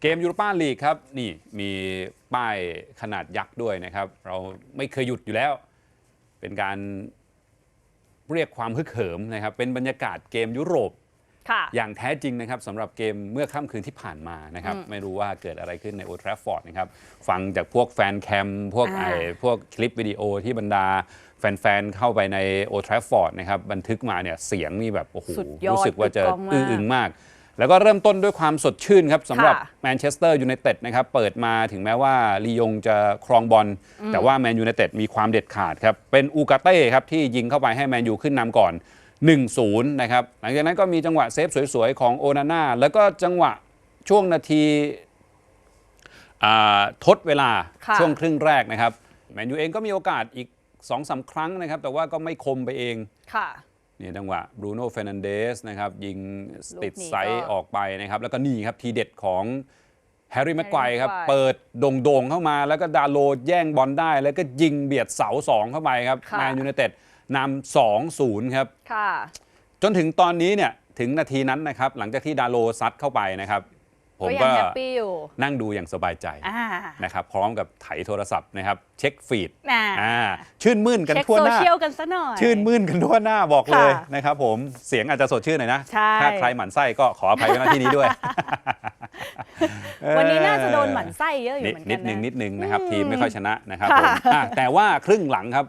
เกมยูโรปาลีกครับ นี่มีป้ายขนาดยักษ์ด้วยนะครับ เราไม่เคยหยุดอยู่แล้ว เป็นการเรียกความฮึกเหิมนะครับ เป็นบรรยากาศเกมยุโรป ค่ะ อย่างแท้จริงนะครับสำหรับเกมเมื่อค่ำคืนที่ผ่านมานะครับ ไม่รู้ว่าเกิดอะไรขึ้นในโอทราฟอร์ดนะครับฟังจากพวกแฟนแคม พวกอ่าไอ้พวกคลิปวิดีโอที่บรรดาแฟนๆ เข้าไปในโอทราฟอร์ดนะครับ บันทึกมาเนี่ยเสียงนี่แบบ โอ้โห สุดยอดรู้สึกว่าจะกึกก้องมาก อื้ออึงมาก แล้วก็เริ่มต้นด้วยความสดชื่นครับสำหรับค่ะแมนเชสเตอร์ยูไนเต็ดนะครับเปิดมาถึงแม้ว่าลียงจะครองบอลแต่ว่าแมนยูไนเต็ดมีความเด็ดขาดครับ เป็นอูกาเต้ครับที่ยิงเข้าไปให้แมนยูขึ้นนำก่อน 1-0 นะครับ หลังจากนั้นก็มีจังหวะเซฟสวยๆ ของโอนาน่าแล้วก็จังหวะช่วงนาทีอ่าทดเวลาค่ะช่วงครึ่งแรกนะครับแมนยูเองก็มีโอกาสอีก2อสาครั้งนะครับ แต่ว่าก็ไม่คมไปเองค่ะ เนี่ยจังหวะบรูโน่เฟรนันเดสนะครับยิงลูกติดนี้ไซส์ก็ออกไปนะครับ แล้วก็นี่ครับทีเด็ดของแฮร์รี่แม็กไกว Harry ครับ Maguire เปิดโด่งๆเข้ามาแล้วก็ดาโลแย่งบอลได้ แล้วก็ยิงเบียดเสาสองเข้าไปครับค่ะแมนยูไนเต็ดนำสองศูนย์ครับค่ะจนถึงตอนนี้เนี่ยถึงนาทีนั้นนะครับ หลังจากที่ดาโลซัดเข้าไปนะครับ ผมก็ยัก็งแฮปปี้อยู่นั่งดูอย่างสบายใจอ่านะครับพร้อมกับไถโทรศัพท์นะครับ เช็คฟีดน่าอ่าชื่นมื่นกันเช็คทั่วโซหน้าเชียลกันซะหน่อยชื่นมื่นกันทั่วหน้าบอกเลยค่ะนะครับผมเสียงอาจจะสดชื่นหน่อยนะใช่ถ้าใครหมั่นไส้ก็ขออภัยไว้ณที่นี้ด้วย วันนี้น่าจะโดนหมั่นไส้เยอะอยู่นิดเหมือนนิกัดนนึงนะนิดนึงนะครับอืมทีมไม่ค่อยชนะนะครับค่ะผมอะแต่ว่าครึ่งหลังครับ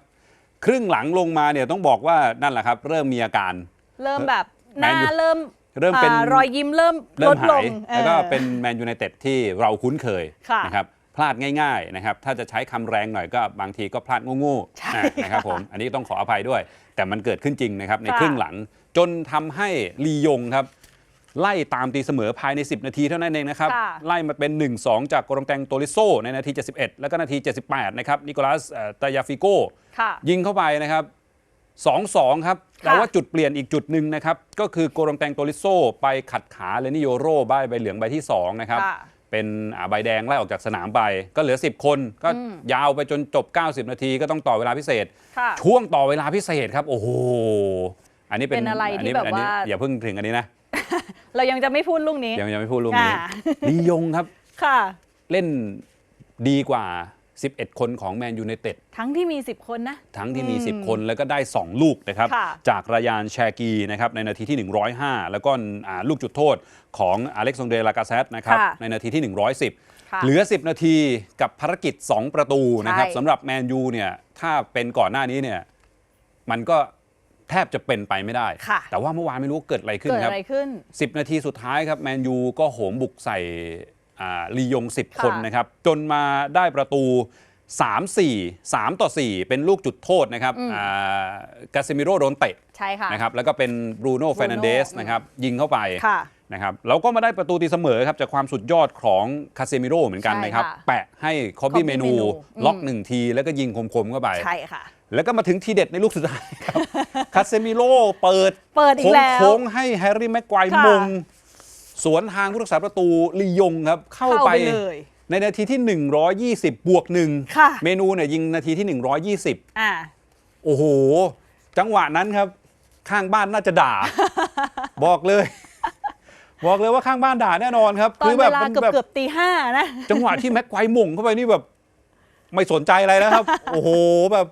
ครึ่งหลังลงมาเนี่ยต้องบอกว่านั่นแหละครับ เริ่มมีอาการ เริ่มแบบหแมนน้ายูเริ่ม เริ่มเป็นอ่ารอยยิ้มเริ่มเริ่ลมดลหางยแล้วก็ออเป็นแมนยูไนเต็ดที่เราคุ้นเคยค่ะนะครับพลาดง่ายๆนะครับถ้าจะใช้คำแรงหน่อยก็บางทีก็พลาดโง่ๆอะนะครับผมอันนี้ต้องขออภัยด้วย แต่มันเกิดขึ้นจริงนะครับในค่ะครึ่งหลังจนทำให้ลียงครับไล่ตามตีเสมอภายใน 10 นาทีเท่านั้นเองนะครับค่ะไล่มาเป็น 1-2 จากโกรงแตงโตริโซในนาที 71 แล้วก็นาที 78 นะครับ นิโคลัสเอ่อตายาฟิโกค่ะยิงเข้าไปนะครับ 2-2 ครับค่ะแต่ว่าจุดเปลี่ยนอีกจุดหนึ่งนะครับ ก็คือโกรงแตงโตริโซไปขัดขาเลนิโยโรใบใบเหลืองใบที่ 2 นะครับค่ะเป็นอ่าใบแดงไล่ออกจากสนามไป ก็เหลือ 10 คน ก็ยาวไปจนจบ 90 นาทีก็ต้องต่อเวลาพิเศษค่ะช่วงต่อเวลาพิเศษครับ โอ้โห อันนี้เป็นเป็นอะไรที่นี้แบบอันนี้ว่าอย่าเพิ่งถึงอันนี้นะ เรายังจะไม่พูดลูกนี้ ยังยังไม่พูดลูกนี้อ่าลียงครับ ค่ะ เล่นดีกว่า 11 คนของแมนยูไนเต็ดทั้งที่มี 10 คนนะ ทั้งที่มีอืม10 คนแล้วก็ได้ 2 ลูกนะครับค่ะจากรายานแชกีนะครับในนาทีที่ 105 แล้วก็อ่าลูกจุดโทษของอเล็กซานเดรลากาเซตนะครับค่ะในนาทีที่ 110ค่ะเหลือ 10 นาทีกับภารกิจ 2 ประตูนะครับใช่สำหรับแมนยูเนี่ยถ้าเป็นก่อนหน้านี้เนี่ยมันก็แทบจะเป็นไปไม่ได้ค่ะแต่ว่าเมื่อวานไม่รู้เกิดอะไรขึ้นเกิดครับอะไรขึ้น10 นาทีสุดท้ายครับแมนยูก็โหมบุกใส่อ่า ลียง 10ค่ะคนนะครับ จนมาได้ประตู 3 4 3 ต่อ 4 เป็นลูกจุดโทษนะครับอ่ากาเซมิโร่โดนเตะใช่ค่ะนะครับแล้วก็เป็นบรูโน่เฟรนันเดสอืมนะครับยิงเข้าไปค่ะนะครับแล้วก็มาได้ประตูตีเสมอครับจากความสุดยอดของคาเซมิโร่เหมือนกันใช่นะครับค่ะแปะให้คอบบี้ Kobbie เมนู Mainoo ล็อกอืมหนึ่งที แล้วก็ยิงคมๆเข้าไปใช่ค่ะ แล้วก็มาถึงทีเด็ดในลูกสุดท้ายครับคาเซมิโร่เปิด เปิดอีกแล้วโค้งๆให้แฮร์รี่แม็กไกวร์ค่ะมง สวนทางผู้รักษาประตูลียงครับ เข้าเข้าไปไปเลยในนาทีที่ 120 บวกหนึ่งค่ะเมนูเนี่ยยิงนาทีที่ 120อ่าโอ้โห จังหวะนั้นครับ ข้างบ้านน่าจะด่า บอกเลย บอกเลยว่าข้างบ้านด่าแน่นอนครับตอนแบเวบลามันเกือบแบบเกือบตีห้านะ จังหวะที่แม็กไกวร์หม่งเข้าไปนี่แบบ ไม่สนใจอะไรแล้วครับ โอ้โหแบบ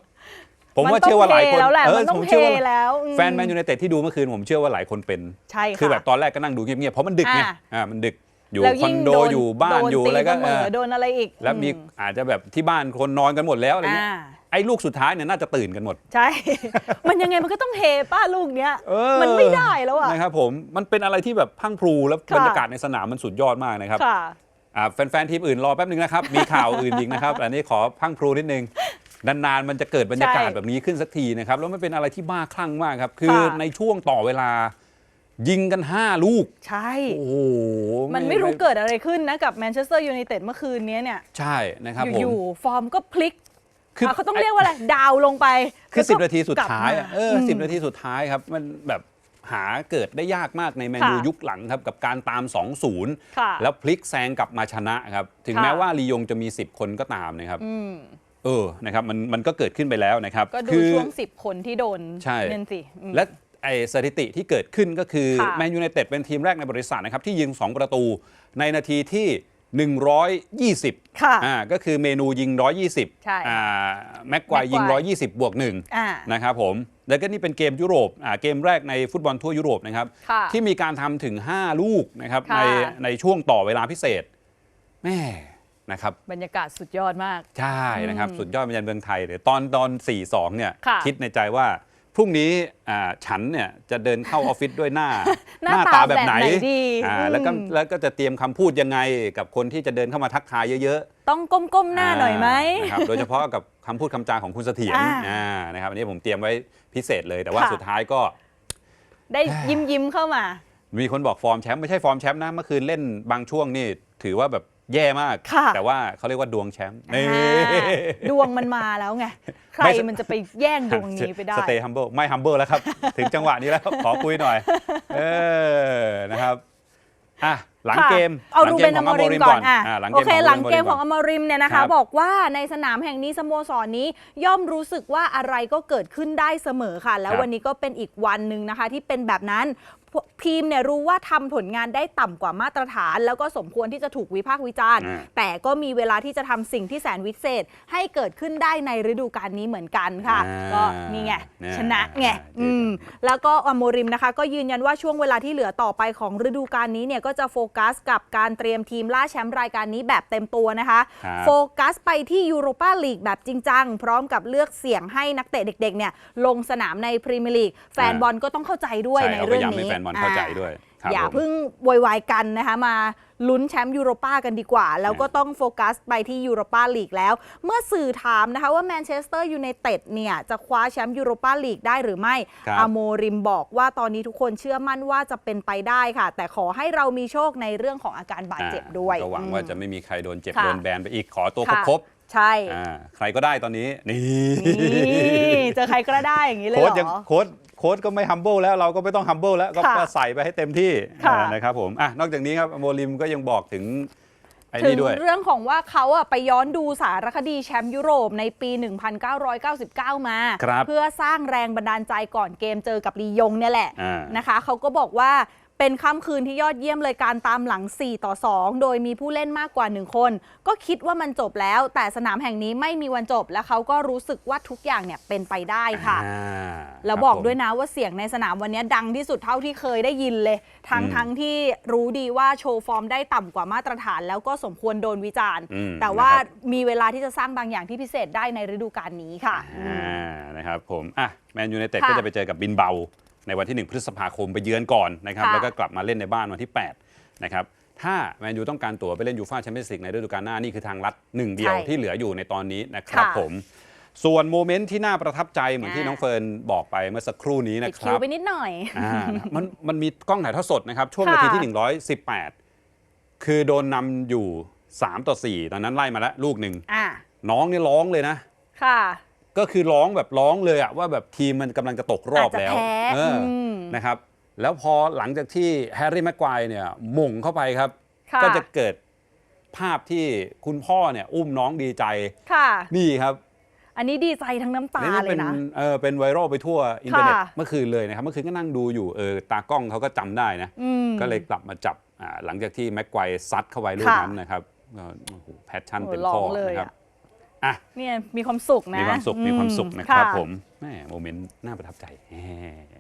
ผมว่ามันต้องเชื่อว่าหลายคนเทแล้วแหละเออมันต้องผมเชื่อว่าเทแล้วอืมแฟนแมนยูไนเต็ดที่ดูเมื่อคืนผมเชื่อว่าหลายคนเป็นใช่ค่ะคือแบบตอนแรกก็นั่งดูเงียบๆเพราะมันดึกไงอ่าอ่ามันดึกอยู่แล้วคอนยิ่งโดอยู่บ้านโดอยู่อะไรก็ตีเสมเอออโดนอะไรอีก แล้วมีอือาจจะแบบที่บ้านคนนอนกันหมดแล้วอะไรเงี้ยอ่าไอ้ลูกสุดท้ายเนี่ยน่าจะตื่นกันหมด ใช่ มันยังไงมันก็ต้องเทป้าลูกเนี้ยเออมันไม่ได้แล้วอะนะครับผมมันเป็นอะไรที่แบบพรังพรูแล้วค่ะบรรยากาศในสนามมันสุดยอดมากนะครับค่ะอ่าแฟนๆทีมอื่นรอแป๊บนึงนะครับ มีข่าวอื่นอีกนะครับ อันนี้ขอพรังพรูนิดนึง นานๆมันจะเกิดบรรยากาศใช่แบบนี้ขึ้นสักทีนะครับ แล้วมันเป็นอะไรที่บ้าคลั่งมากครับ คือค่ะในช่วงต่อเวลายิงกัน 5 ลูก ใช่ โอ้โห มันไม่รู้เกิดอะไรขึ้นนะกับแมนเชสเตอร์ยูไนเต็ดเมื่อคืนนี้เนี่ย ใช่นะครับผมอยู่ๆฟอร์มก็พลิกคืออะเขาต้องเรียกว่าอะไร ดาวลงไป คือแล้วก็10นาทีสุดท้ายอะกลับมเออสินาทีสุดท้ายครับ มันแบบหาเกิดได้ยากมากในแมนยูค่ะยุคหลังครับ กับการตาม 2-0ค่ะแล้วพลิกแซงกลับมาชนะครับ ถึงค่ะแม้ว่าลียงจะมี 10 คนก็ตามนะครับอืม เออนะครับมันมันก็เกิดขึ้นไปแล้วนะครับก็ดูคือ ช่วงสิบคนที่โดนใช่ นั่นสิอืม และไอ้สถิติที่เกิดขึ้นก็คือค่ะ แมนยูไนเต็ดเป็นทีมแรกในบริษัทนะครับที่ยิง 2 ประตูในนาทีที่ 120 ค่ะ อ่าก็คือเมนูยิง 120ใช่อ่าแม็กควายยิงแม็กไกวร์120 บวกหนึ่งอ่า นะครับผม แล้วก็นี่เป็นเกมยุโรปอ่าเกมแรกในฟุตบอลทั่วยุโรปนะครับ ค่ะที่มีการทำถึง 5 ลูกนะครับ ค่ะ ในในช่วงต่อเวลาพิเศษแม่ นะครับ บรรยากาศสุดยอดมาก ใช่นะครับอืมสุดยอดเป็นยันเมืองไทยเลยตอนตอน 4-2 เนี่ยค่ะ คิดในใจว่าพรุ่งนี้อ่าฉันเนี่ยจะเดินเข้าออฟฟิศด้วยหน้า หน้าตาแบบไหนดีอ่าอืมแล้วก็แล้วก็จะเตรียมคำพูดยังไง กับคนที่จะเดินเข้ามาทักทายเยอะๆต้องก้มๆหน้าหน่อยไหม นะครับโดยเฉพาะกับคำพูดคำจาของคุณเสถียรอ่าอ่านะครับอันนี้ผมเตรียมไว้พิเศษเลย แต่ว่าค่ะ สุดท้ายก็ ได้ยิ้มยิ้มๆเข้ามา มีคนบอกฟอร์มแชมป์ไม่ใช่ฟอร์มแชมป์นะเมื่อคืนเล่นบางช่วงนี่ถือว่าแบบ แย่มาก ค่ะ แต่ว่าเขาเรียกว่าดวงแชมป์นี่ อ่าดวงมันมาแล้วไง ใครไม่ใช่มันจะไปแย่งดวงนี้ไปได้ สเตย์ฮัมเบิลไม่ฮัมเบิลแล้วครับ ถึงจังหวะนี้แล้ว ขอคุยหน่อย เออนะครับอะหลังค่ะเกมเอาหลัดูงเกเป็นมอของมอริโมมริมก่ก่ออนนอะอ่าหลังโอเกมเคของหลังเกมโมของริอมมริมเนี่ยนะครัคะ บ บอกว่าในสนามแห่งนี้สโมสรนี้ย่อมรู้สึกว่าอะไรก็เกิดขึ้นได้เสมอค่ะ แล้วครับวันนี้ก็เป็นอีกวันหนึ่งนะคะ ที่เป็นแบบนั้น พวกทีมเนี่ยรู้ว่าทำผลงานได้ต่ำกว่ามาตรฐาน แล้วก็สมควรที่จะถูกวิพากษ์วิจารณ์อ่าแต่ก็มีเวลาที่จะทำสิ่งที่แสนวิเศษ ให้เกิดขึ้นได้ในฤดูกาลนี้เหมือนกันค่ะอ่าก็นี่ไงเนี่ยชนะไงอ่าอืมแล้วก็อโมริมนะคะ ก็ยืนยันว่าช่วงเวลาที่เหลือต่อไปของฤดูกาลนี้เนี่ยก็จะโฟกัสกับการเตรียมทีมล่าแชมป์รายการนี้แบบเต็มตัวนะคะครับโฟกัสไปที่ยูโรปาลีกแบบจริงจังพร้อมกับเลือกเสี่ยงให้นักเตะเด็กๆเนี่ยลงสนามในพรีเมียร์ลีกแฟนบอลก็ต้องเข้าใจด้วยใช่ในเอาเรื่องไปย้ำให้นี้แฟนบอลเข้าใจด้วยครับอย่าผมเพิ่งโวยวายกันนะคะมาลุ้นแชมป์ยูโรปากันดีกว่า แล้วก็ต้องโฟกัสไปที่ยูโรปาลีกแล้ว เมื่อสื่อถามนะคะว่าแมนเชสเตอร์ยูไนเต็ดเนี่ย จะคว้าแชมป์ยูโรปาลีกได้หรือไม่ครับอาโมริมบอกว่าตอนนี้ทุกคนเชื่อมั่นว่าจะเป็นไปได้ค่ะ แต่ขอให้เรามีโชคในเรื่องของอาการบาดเจ็บด้วยก็หวังว่าจะอืมไม่มีใครโดนเจ็บค่ะโดนแบนไปอีกขอตัวค่ะครบใช่ๆอ่าใครก็ได้ตอนนี้นี่นี่ เจอใครก็ได้อย่างนี้เลยโค้เหดรยังอโค้ดโค้ดก็ไม่ humble แล้วเราก็ไม่ต้อง humble แล้วก็ค่ะก็ใส่ไปให้เต็มที่ค่ะอ่านะครับผมอะนอกจากนี้ครับโมลิมก็ยังบอกถึงไอ้ถึนี่งด้วย เรื่องของว่าเขาอะไปย้อนดูสารคดีแชมป์ยุโรปในปี 1999 มา ครับเพื่อสร้างแรงบันดาลใจก่อนเกมเจอกับลียงเนี่ยแหละอ่านะคะเขาก็บอกว่า เป็นค่ำคืนที่ยอดเยี่ยมเลยการตามหลัง 4 ต่อ 2 โดยมีผู้เล่นมากกว่า 1 คน ก็คิดว่ามันจบแล้ว แต่สนามแห่งนี้ไม่มีวันจบ และเขาก็รู้สึกว่าทุกอย่างเนี่ยเป็นไปได้ค่ะอ่าแล้วครับบอกผมด้วยนะว่าเสียงในสนามวันนี้ดังที่สุดเท่าที่เคยได้ยินเลย ทั้งอืมทั้งที่รู้ดีว่าโชว์ฟอร์มได้ต่ำกว่ามาตรฐาน แล้วก็สมควรโดนวิจารณ์อืมแต่ว่านะครับมีเวลาที่จะสร้างบางอย่างที่พิเศษได้ในฤดูกาลนี้ค่ะอือ่มานะครับผมอะแมนยู i นเต็ดค่ะก็จะไปเจอกับบินเบา ในวันที่ 1 พฤษภาคมไปเยือนก่อนนะครับค่ะ แล้วก็กลับมาเล่นในบ้านวันที่8นะครับถ้าแมนยูต้องการตั๋วไปเล่นยูฟ่าแชมเปี้ยนส์ลีกในฤดูกาลหน้านี่คือทางลัดหนึ่งเดียวใช่ที่เหลืออยู่ในตอนนี้นะครับค่ะผม ส่วนโมเมนต์ที่น่าประทับใจเหมือนที่อ่า น้องเฟิร์นบอกไปเมื่อสักครู่นี้ตินะดคคิรัวบ ไปนิดหน่อย อ่ามันมันมีกล้องถ่ายทอดสดนะครับ ช่วงค่ะนาทีที่ 118 คือโดนนำอยู่ 3 ต่อ 4 ตอนนั้นไล่มาแล้วลูกหนึ่ง อ่าน้องนี่ร้องเลยนะ ค่ะ ก็คือร้องแบบร้องเลยอะว่าแบบทีมมันกำลังจะตกรอบอาจจะแล้วแพ้เอออม นะครับ แล้วพอหลังจากที่แฮร์รี่แม็กควายเนี่ยหม่งเข้าไปครับ ค่ะก็จะเกิดภาพที่คุณพ่อเนี่ยอุ้มน้องดีใจค่ะ นี่ครับ อันนี้ดีใจทั้งน้ำตานี่เลเป็ยนนะ เออเป็นไวรัลไปทั่วอินเทอร์เน็ตค่ะ เมื่อคืนเลยนะครับ เมื่อคืนก็นั่งดูอยู่เออตากล้องเขาก็จำได้นะ อืม ก็เลยกลับมาจับอ่าหลังจากที่แม็กควายซัดเข้าไปลูกค่ะนั้นนะครับก็โอ้โหแพชชั่นโอ้เต็มร้ข้อองเลยนะครับ อะ อะเนี่ยมีความสุขนะ มีความสุขอืมีความสุขนะครับะผมแหมโมเมนต์น่าประทับใจแหม